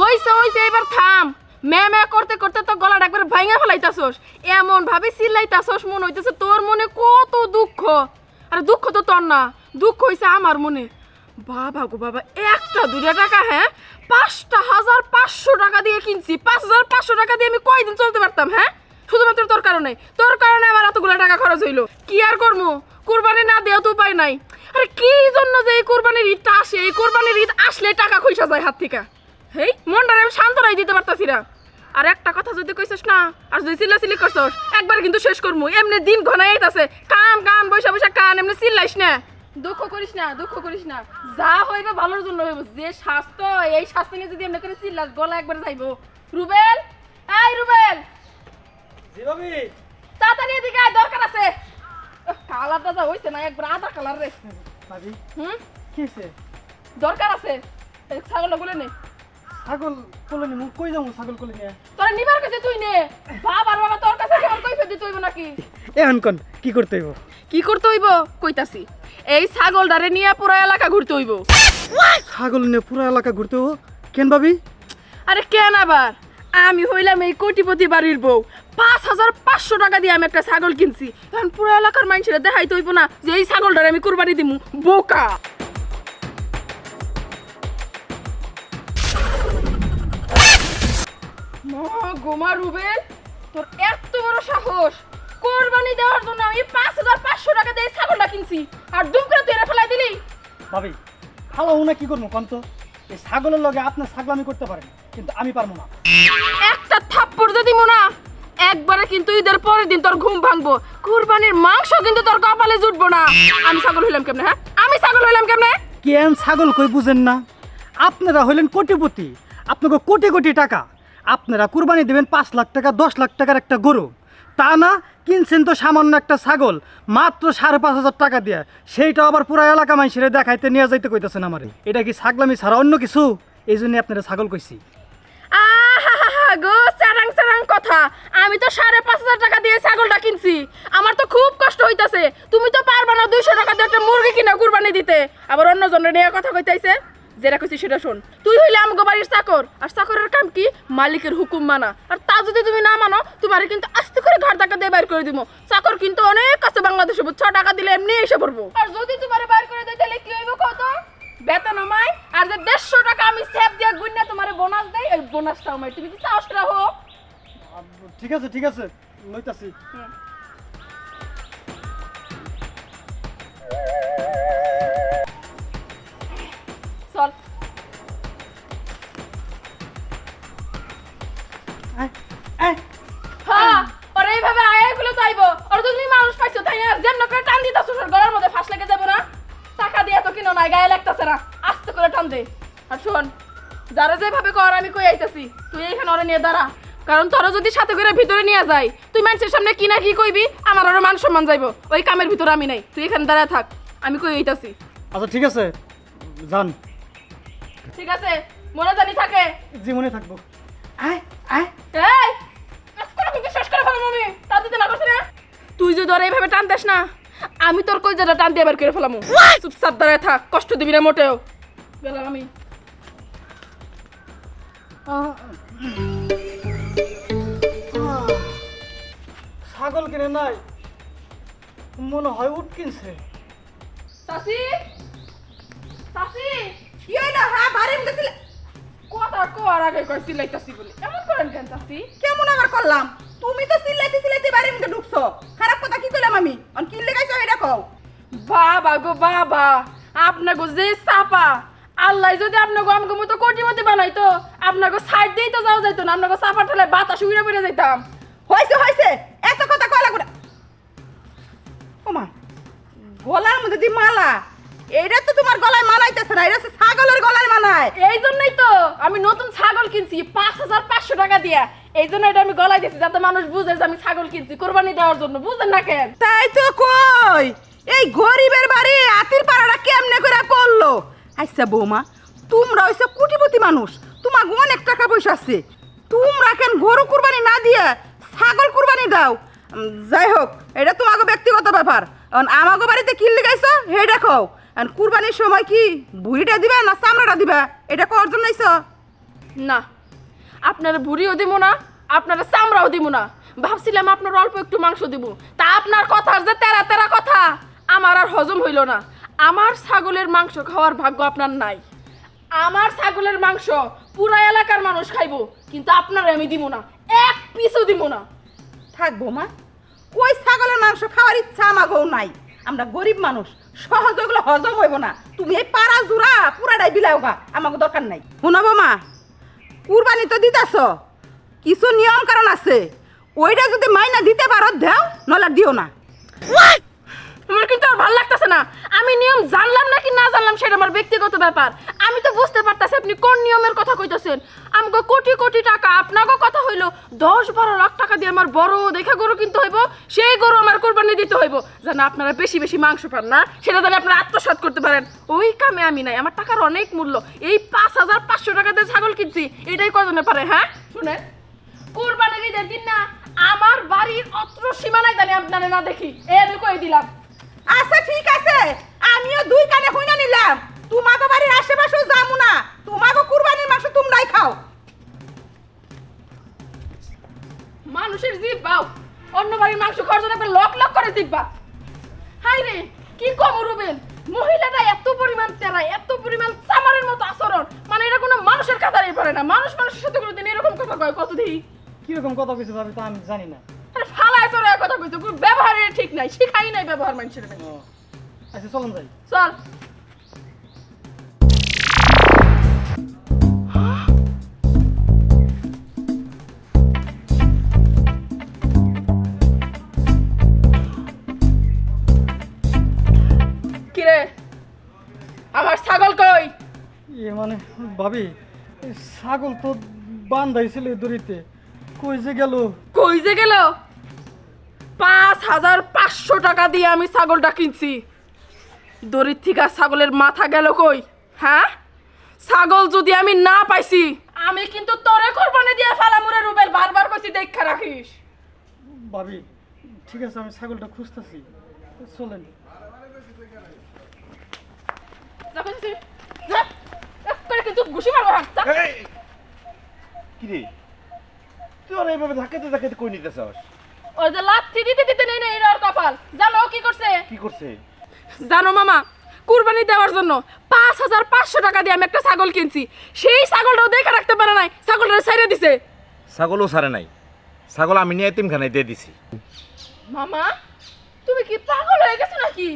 হইছে হইছে এবার থাম। মে মে করতে করতে তো গলাটা একবার ভাঙা ফেলাইতাছস। এমন ভাবে চিল্লাইতাছস মনে হইতেছে তোর মনে কত দুঃখ। আরে দুঃখ তো তোর না, দুঃখ হইছে আমার মনে। বাবা গো বাবা, একটা দুটা টাকা হ্যাঁ? পাঁচটা হাজার পাঁচশো টাকা দিয়ে কিনছি, পাঁচ হাজার পাঁচশো টাকা দিয়ে আমি কয়দিন চলতে পারতাম হ্যাঁ? শুধুমাত্র তোর কারণে। তোর কারণে আমার এতগুলো টাকা খরচ হইল। কি আর করব কুরবানি না দেওয়া তো উপায় নাই। আরে কি জন্য যে এই কোরবানির ঈদটা আসে? এই কোরবানির ঈদ আসলে টাকা খইসা যায় হাত থেকে। হেই, মনটারে আমি শান্তরাই দিতে পারতাছি না। আর একটা কথা যদি কইছস না, আর যদি চিল্লা চিল্লি করছস, একবার কিন্তু শেষ করমু। এমনি দিন ঘনাই আইতাছে। কান কান বৈশা বৈশা কান, এমনি চিল্লাইস না। দুঃখ করিস না, দুঃখ করিস না। যা হইবে ভালোর জন্য হইব। যে স্বাস্থ্য, এই স্বাস্থ্য নিয়ে যদি এমনি করে চিল্লাস, গলা একবার যাইবো। রুবেল? এই রুবেল! জি ভাবি তাড়াতাড়ি এদিকে আয় দরকার আছে। কালারটা যা হইছে না একবার আধা কালার রে। ভাবি হুম? কি হয়েছে দরকার আছে। এই ছাগলটা গুলে নে। ছাগল কোলে নিয়ে কই যাব ছাগল কোলে নিয়ে? তোরা নিবার কাছে তুই নে। বাবার বাবা তোর কাছে কেমন কইফে দিতে হইব নাকি? এখন কোন কি করতে হইব? কি করতে হইব? কইতাছি। এই ছাগলটারে নিয়ে পুরো এলাকা ঘুরতে হইব। ছাগল নিয়ে পুরো এলাকা ঘুরতে হইব? কেন ভাবি? আরে কেন আবার? আমি হইলাম এই কোটিপতি বাড়ির বউ। পাঁচ হাজার পাঁচশো টাকা দিয়ে আমি একটা ছাগল কিনছি। এখন পুরো এলাকার মানুষেরা দেখাইতে হইব না যে এই ছাগলটার আমি কুরবানি দিমু। বোকা! গোমা রুবেল, তোর এত বড় সাহস! কোরবানি দেওয়ার জন্য আমি পাঁচ হাজার পাঁচশো টাকা দিয়ে ছাগলটা কিনছি। আর দুম করে তুই ফেলাই দিলি? ভাবি খাওয়া না কি করব কন্ত এই ছাগলের লগে আপনার ছাগলামি করতে পারেন কিন্তু আমি পারব না। একটা থাপ্পড় যদি মোনা একবারে কিন্তু ঈদের পরের দিন তোর ঘুম ভাঙবো। কুরবানির মাংস কিন্তু তোর কপালে জুটবো না। আমি ছাগল হইলাম কেমনে হ্যাঁ? আমি ছাগল হইলাম কেমনে? কেন ছাগল কই বুঝেন না? আপনারা হইলেন কোটিপতি আপনাকে কোটি কোটি টাকা। আপনারা কুরবানি দেবেন পাঁচ লাখ টাকা দশ লাখ টাকার একটা গরু। তা না কিনছেন তো সামান্য একটা ছাগল মাত্র সাড়ে পাঁচ হাজার টাকা দিয়ে। সেইটা আবার পুরো এলাকা মানুষের দেখাইতে নিয়ে যাইতে কইতেছেন আমারে। এটা কি ছাগলামি ছাড়া অন্য কিছু? এই জন্য আপনারা ছাগল কইছি। গো সারাং সারাং কথা। আমি তো সাড়ে পাঁচ হাজার টাকা দিয়ে ছাগলটা কিনছি। আমার তো খুব কষ্ট হইতাছে। তুমি তো পারবা না দুইশো টাকা দিয়ে একটা মুরগি কিনা কুরবানি দিতে। আবার অন্য জনের নিয়ে কথা কইতাইছে। যেটা কইছি সেটা শোন। তুই হইলে আমাকে বাড়ির চাকর। আর চাকরের কাম কি? মালিকের হুকুম মানা। আর তা যদি তুমি না মানো, তোমার কিন্তু আস্তে করে ঘর টাকা দিয়ে বাইর করে দিব চাকর কিন্তু অনেক আছে বাংলাদেশে ছ টাকা দিলে এমনি এসে পড়ব। আর যদি তোমার বাইর করে দেয়, তাহলে কি হইব কত বেতন আমায়। আর যে দেড়শো টাকা আমি সেভ দিয়ে গুন্না তোমার বোনাস ওই বোনাসটা আমায় তুমি কি সেটা হোক ঠিক আছে ঠিক আছে লইতাছি। চল। আয়, আয়। হ্যাঁ আর এইভাবে আয়াগুলো চাইব আর তুমি মানুষ পাইছো তাই না? যেমন করে টান দিতাছো গলার মধ্যে ফাঁস লেগে যাব না? টাকা দিয়ে তো কিনো নাই গায়ে লাগতাছে না। আস্তে করে টান দে। আর শোন যারা যেভাবে কর আমি কই আইতাছি। তুই এখানে ওরে নিয়ে দাঁড়া। কারণ তোরা যদি সাথে করে ভিতরে নিয়ে যাই তুই মানুষের সামনে কি না কি কইবি আমার আরও মান সম্মান যাইবো। ওই কামের ভিতরে আমি নাই। তুই এখানে দাঁড়ায় থাক। আমি কই আইতাছি। আচ্ছা ঠিক আছে। যান। ঠিক আছে। মনে জানি থাকে। জীবনে থাকব। আয় আয়। এই! কিন্তু শেষ করে ফেলাম আমি তা দিতে না করছি না। তুই যদি ওর এইভাবে টানতেস না আমি তোর কই যেটা টান দিয়ে বের করে ফেলাম। চুপচাপ দাঁড়ায় থাক। কষ্ট দিবি না মোটেও। গেলাম আমি। ছাগল কিনে নাই। মনে হয় উঠ কিনছে। চাচি? চাচি? কি হইল হ্যাঁ বাড়ি গেছিলে কথা কর আগে কই সিলাইতাছি বলে। এমন করেন কেন চাচি? কেমন আবার করলাম? তুমি তো সিলাইতে সিলাইতে বাড়ির মধ্যে ঢুকছো। খারাপ কথা কি করলাম আমি? অন কি লেগাইছো এটা কও। বাবা গো বাবা। আপনাকে যে চাপা। আল্লাহ, যদি আপনাকে আমাকে মতো কোটিপতি বানাইতো, আপনাকে সাইড দিয়েই তো যাওয়া যাইতো না, আপনাকে চাপা ঠেলে বাতাস উড়ে বেড়ে যাইতাম। হয়েছে হয়েছে এত কথা কলা করে ওমা, গলার মধ্যে দি মালা। এইটা তো তোমার গলায় মানাইতেছে না এটা ছাগলের গলায় মানায়। এই জন্যই তো আমি নতুন ছাগল কিনছি, পাঁচ হাজার পাঁচশো টাকা দিয়া। এই জন্য এটা আমি গলায় দিচ্ছি যাতে মানুষ বুঝে যে আমি ছাগল কিনছি, কোরবানি দেওয়ার জন্য, বুঝেন না কেন? তাই তো কই, এই গরিবের বাড়ি, আতির পাড়াটা আচ্ছা বৌমা, তোমরা হইছো কোটিপতি মানুষ তোমার অনেক টাকা পয়সা আছে। তোমরা কেন গরু কুরবানি না দিয়ে ছাগল কুরবানি দাও? যাই হোক, এটা তোমাকে ব্যক্তিগত ব্যাপার। এখন আমাগো বাড়িতে কি লিগাইছো হে দেখো। কুরবানির সময় কি বুড়িটা দিবা না চামড়াটা দিবা? এটা করার জন্য আইছো? না, আপনার বুড়িও দিব না, আপনার চামড়াও দিব না। ভাবছিলাম আপনার অল্প একটু মাংস দিব তা আপনার কথার যে তেরা তেরা কথা, আমার আর হজম হইল না। আমার ছাগলের মাংস খাওয়ার ভাগ্য আপনার নাই। আমার ছাগলের মাংস পুরা এলাকার মানুষ খাইবো কিন্তু আপনার আমি দিব না। এক পিসও দিব না। থাকব মা ওই ছাগলের মাংস খাওয়ার ইচ্ছা আমাকেও নাই। আমরা গরিব মানুষ সহজ ওগুলো হজম হইব না। তুমি এই পাড়া জুড়া পুরাটাই বিলাও গা আমাকে দরকার নাই। শুনব মা কুরবানি তো দিতেছ কিছু নিয়ম কারণ আছে। ওইটা যদি মাইনা দিতে পারো দেও নলে দিও না আমার কিন্তু আর ভালো লাগতেছে না আমি নিয়ম জানলাম নাকি সেটা আমার ব্যক্তিগত ব্যাপার। আমি তো বুঝতে পারতাছি আপনি কোন নিয়মের কথা কইতাছেন। আমাকে কোটি কোটি টাকা আপনাকে কথা হইল, দশ বারো লাখ টাকা দিয়ে আমার বড় দেখা গরু কিনতে হইব, সেই গরু আমার কোরবানি দিতে হইব। যেন আপনারা বেশি বেশি মাংস পান না, সেটা যেন আপনারা আত্মসাৎ করতে পারেন। ওই কামে আমি নাই, আমার টাকার অনেক মূল্য। এই পাঁচ হাজার পাঁচশো টাকা দিয়ে ছাগল কিনছি, এটাই কজনে পারে হ্যাঁ? শুনেন, কোরবানির ঈদের দিন না, আমার বাড়ির অত্র সীমানায় জানি আপনারা না দেখি। এ আমি কই দিলাম। আচ্ছা ঠিক আছে। আমিও দুই কানে হইনা নিলাম। তোমাকে বাড়ির আশেপাশেও যাব না। তোমাকে কুরবানির মাংস তোমরাই খাও। মানুষের জিভ বাও অন্য বাড়ির মাংস খাওয়ার জন্য একটা লক লক করে জিভ হাই রে কি কম রুবেন মহিলাটা এত পরিমাণ তেরা এত পরিমাণ চামারের মতো আচরণ। মানে এটা কোনো মানুষের কাতারই পারে না। মানুষ মানুষের সাথে কোনোদিন এরকম কথা কয় কত দিই কীরকম কথা কইছে ভাবি তা আমি জানি না। আরে ফালায় চড়ে কথা কইছো। কোনো ব্যবহারের ঠিক নাই শিখাই নাই ব্যবহার মানুষের আচ্ছা চলুন যাই। চল। কিরে? আমার ছাগল কই? ইয়ে মানে ভাবি ছাগল তো বান্ধাইছিল দড়িতে। কই যে গেল? কই যে গেল? পাঁচ হাজার পাঁচশো টাকা দিয়ে আমি ছাগলটা কিনছি। দড়ির থেকে ছাগলের মাথা গেল কই হ্যাঁ ছাগল যদি আমি না পাইছি আমি কিন্তু তোরে কোরবানি দিয়ে ফালামুরে রুবেল বারবার কইছি দেখা রাখিস ভাবি ঠিক আছে আমি ছাগলটা খুঁজতেছি চলেন কি রে তুই আর এইভাবে ধাক্কাতে ধাক্কাতে কই নিতে চাস ওই যে লাথি দিতে দিতে নেই কপাল জানো কি করছে কি করছে জানো মামা কুরবানি দেওয়ার জন্য পাঁচ হাজার পাঁচশো টাকা দিয়ে আমি একটা ছাগল কিনছি। সেই ছাগলটাও দেখে রাখতে পারে নাই ছাগলটা ছেড়ে দিছে। ছাগলও সারে নাই। ছাগল আমি নিয়ে এতিমখানায় দিয়ে দিছি। মামা তুমি কি পাগল হয়ে গেছো নাকি?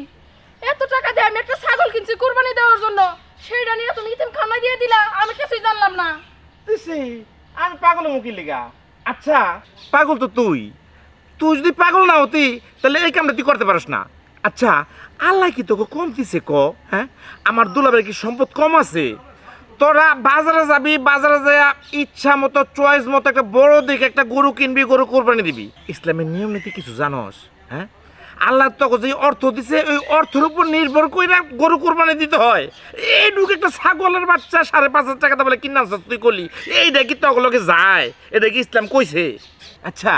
এত টাকা দিয়ে আমি একটা ছাগল কিনছি কুরবানি দেওয়ার জন্য। সেইটা নিয়ে তুমি ইতিম খানায় দিয়ে দিলা আমি কিছুই জানলাম না। দিছি। আমি পাগল মুখি লিগা? আচ্ছা পাগল তো তুই। তুই যদি পাগল না হতি তাহলে এই কামটা তুই করতে পারিস না। আচ্ছা আল্লাহ কি তোকে কম দিছে ক? হ্যাঁ? আমার দুলাবের কি সম্পদ কম আছে? তোরা বাজারে যাবি, বাজারে যায় ইচ্ছা মতো চয়েস মতো একটা বড় দিকে একটা গরু কিনবি, গরু কোরবানি দিবি। ইসলামের নিয়ম নীতি কিছু জানোস? হ্যাঁ? আল্লাহ তোকে যে অর্থ দিছে, ওই অর্থের উপর নির্ভর করে গরু কোরবানি দিতে হয়। এই ঢুকে একটা ছাগলের বাচ্চা সাড়ে পাঁচ হাজার টাকা বলে কিনা তুই করলি এইটা কি তগলকে যায়? এটা কি ইসলাম কইছে? আচ্ছা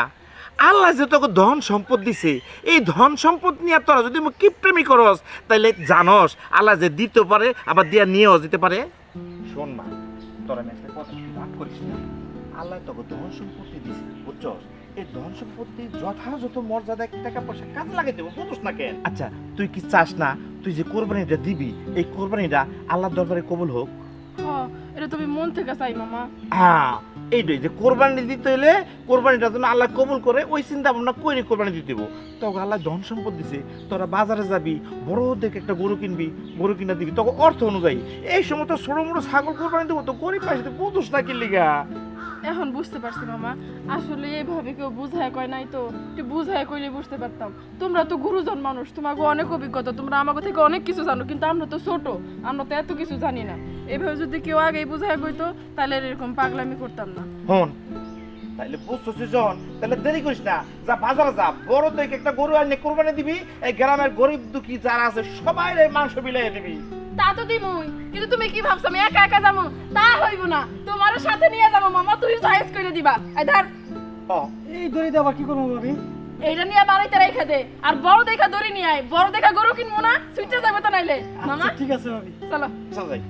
আল্লাহ যে তোকে ধন সম্পদ দিছে এই ধন সম্পদ নিয়ে তোরা যদি কি প্রেমী করস তাহলে জানস আল্লাহ যে দিতে পারে আবার দিয়া নিয়েও যেতে পারে। শোন মা তোরা একটা কথা রাগ করিস না। আল্লাহ তোকে ধন সম্পত্তি দিছে বুঝছস? এই ধন সম্পত্তি যথাযথ মর্যাদা টাকা পয়সা কাজে লাগে দেবো বুঝছ না কেন? আচ্ছা তুই কি চাস না তুই যে কোরবানিটা দিবি এই কোরবানিটা আল্লাহর দরবারে কবুল হোক? এটা তুমি মন থেকে চাই মামা। হ্যাঁ এইটাই যে কোরবানি দিতে হলে কোরবানিটা যেন আল্লাহ কবুল করে ওই চিন্তা ভাবনা করে কোরবানি দিতে দেবো তোকে আল্লাহ ধন সম্পদ দিছে তোরা বাজারে যাবি বড় দেখে একটা গরু কিনবি গরু কিনা দিবি। তোকে অর্থ অনুযায়ী এই সময় তো ছোট মোটো ছাগল কোরবানি দেবো তো গরিব পাইছে তো বুঝোস না কি এখন বুঝতে পারছি মামা। আসলে এইভাবে কেউ বুঝায় কয় নাই তো একটু বুঝায় কইলে বুঝতে পারতাম। তোমরা তো গুরুজন মানুষ তোমাকে অনেক অভিজ্ঞতা তোমরা আমাকে থেকে অনেক কিছু জানো কিন্তু আমরা তো ছোট আমরা তো এত কিছু জানি না। এভাবে যদি কেউ আগেই বুঝায় কইতো তাহলে এরকম পাগলামি করতাম না। হন তাইলে বুঝছিস জন তাহলে দেরি করিস না। যা বাজারে যা বড় দেখে একটা গরু আনে কোরবানি দিবি এই গ্রামের গরিব দুঃখী যারা আছে সবাই এই মাংস বিলাই দিবি। তা তো দিমুই কিন্তু তুমি কি ভাবছ আমি একা একা যাব? তা হইব না তোমার সাথে নিয়ে যাব মামা তুই চয়েস করে দিবা। এই ধর। ও এই দড়িতে আবার কি করব ভাবি? এইটা নিয়ে বাড়িতে রেখে দে আর বড় দেখা দড়ি নিয়ে আয়। বড় দেখা গরু কিনবো না সুইটে যাবে তো নাইলে। মামা। আচ্ছা ঠিক আছে ভাবি। চলো। চল যাই।